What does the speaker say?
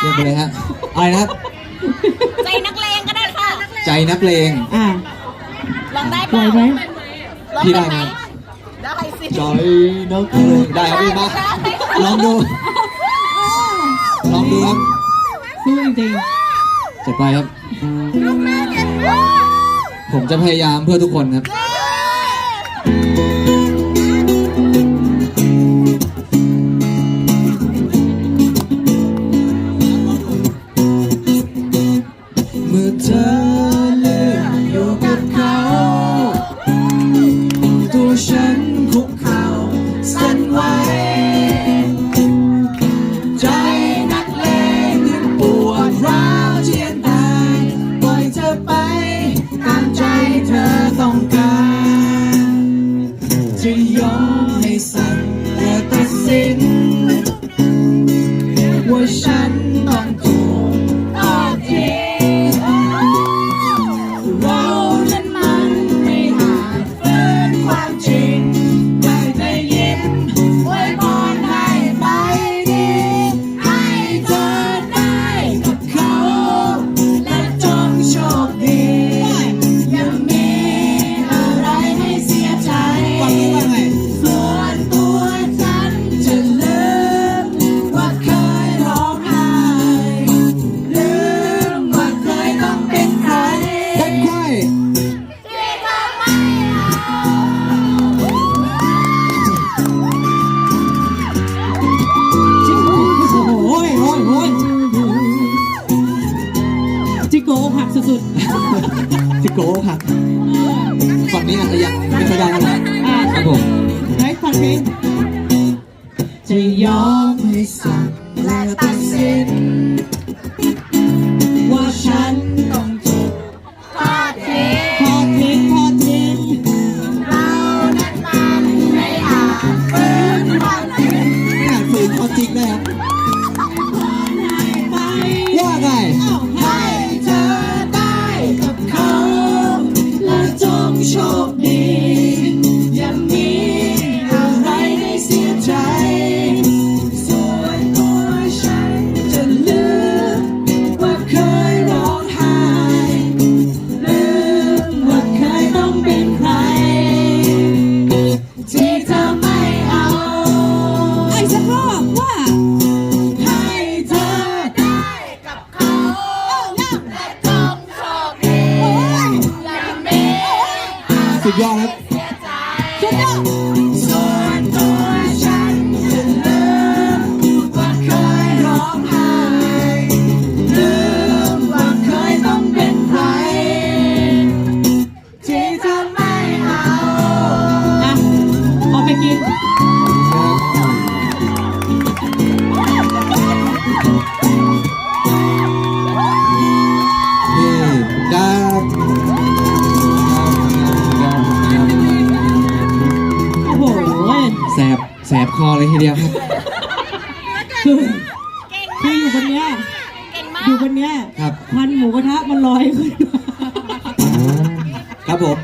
เยี่ยมไปเลยฮะอะไรนะครับ ใจนักเลงก็ได้ค่ะใจนักเลง อ่าลองได้ไหวเปล่าไหมลองพี่ได้ได้ไหมไหมได้สิใจนักเลงได้ครับพี่มาลองดู ลองดูครับสู้จริงจัดไปครับ ผมจะพยายามเพื่อทุกคนครับ ยอมให้สั่งและตัดสิน ว่าฉันต้องถูก สุดพี่โก้ครับฝั่งนี้อาจจะยังไม่ค่อยได้เท่าไหร่ๆอ่าครับผมไหนฟังเพลงจะยอมให้สั่งและตัดสินว่าฉัน สุดยอดครับสุดยอดส่วนตัวฉันจะลืมว่าเคยร้องไห้ลืมว่าเคยต้องเป็นใครที่เธอไม่เอาอะเอไปกิน แสบคอเลยทีเดียวครับ คือเก่งคืออยู่บนเนี้ยเก่งมาอยู่กบนเนี้ยครับ ควันหมูกระทะมันลอยขึ้นมา ครับผม